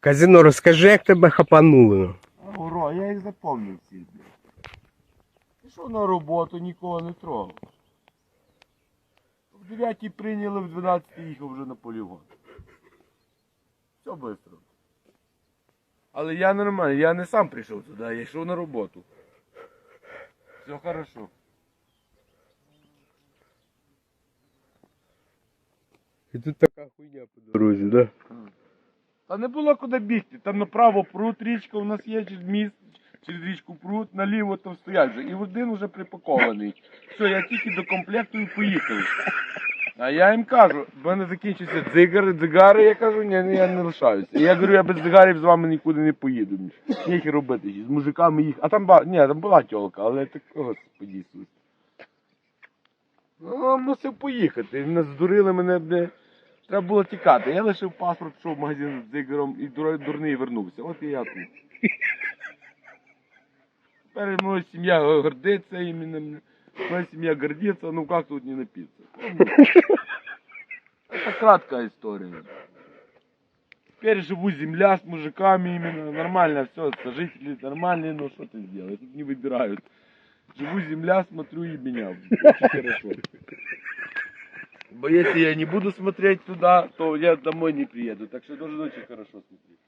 Казино, розкажи, як тебе хапануло. Ура, я їх запомнив блядь. Пішов на роботу, нікого не трогав. В 9 прийняли, в 12 їхав вже на полігон. Все швидко. Але я нормально, я не сам прийшов туди, я йшов на роботу. Все хорошо. І тут така хуйня по дорозі, да? Та не було куди бігти. Там направо пруд, річка у нас є через міст, через річку пруд, наліво там стоять вже. І один вже припакований. Все, я тільки до комплекту і поїхав. А я їм кажу, в мене закінчився дзигари, дзигари, я кажу, ні, ні, я не лишаюся. І я говорю, я без дзигарів з вами нікуди не поїду. Їх робити, з мужиками їх. А там ба... ні, там була тьолка, але такого подійсують. Ну, мусив поїхати. Вони здурили мене, бля. Треба було тікати. Я лишив паспорт, пішов в магазин з дзигаром і дур- дурний вернувся. От і я тут. Тепер моя сім'я гордиться іменем. Моя сім'я гордиться, ну як тут не напиться. Это краткая история. Теперь живу земля с мужиками именно, нормально все, сожители нормальные, но что ты сделаешь, тут не выбирают. Живу земля, смотрю и меня. Очень хорошо. Бо если я не буду смотреть туда, то я домой не приеду. Так что должен очень хорошо смотреть.